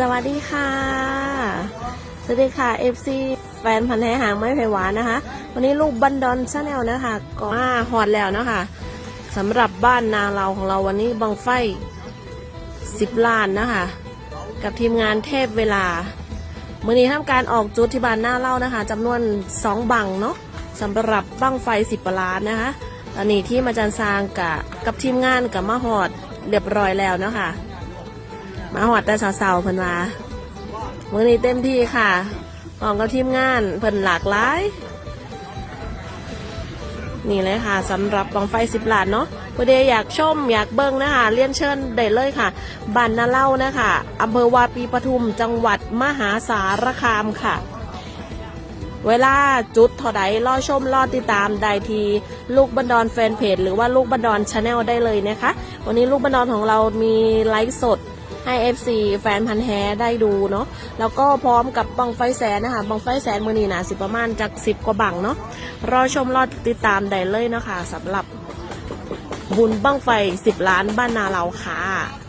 สวัสดีค่ะ สวัสดีค่ะ FC แฟนพันธุ์แท้หางไม้ไผ่หวานนะคะ วันนี้ลูกบันดอนชาแนลนะคะก็มาฮอดแล้วนะคะสำหรับบ้านนาเราของเราวันนี้บังไฟ10ล้านนะคะ กับทีมงานเทพเวลามื่อนี้ทำการออกจุดที่บ้านหน้าเล่านะคะจำนวน2บังเนาะสำหรับบังไฟ10ล้านนะคะตอนนี้ที่มาจันซางกับกับทีมงานกับมาหอดเรียบร้อยแล้วนะคะ มาหอดแต่สาวๆเพิ่นว่ามื่อนี้เต็มที่ค่ะออกกับทีมงานเพิ่นหลากหลาย นี่เลยค่ะสำหรับบังไฟสิบล้านเนาะพอดีอยากชมอยากเบิ้งนะคะเรียนเชิญได้เลยค่ะบ้านนาเล่านะคะอำเภอวาปีปทุมจังหวัดมหาสารคามค่ะ เวลาจุดเท่าใดรอชมรอติดตามได้ทีลูกบันดอนแฟนเพจหรือว่าลูกบันดอนชาแนลได้เลยนะคะ วันนี้ลูกบันดอนของเรามีไลฟ์สด ให้ FC แฟนพันธ์แท้ได้ดูเนาะแล้วก็พร้อมกับบังไฟแสนนะคะบังไฟแสนมือนีนะสิประมาณจากสิบกว่าบังเนาะรอชมรอติดตามได้เลยเนาะคะสำหรับบุญบังไฟ 10 ล้านบ้านนาเราค่ะ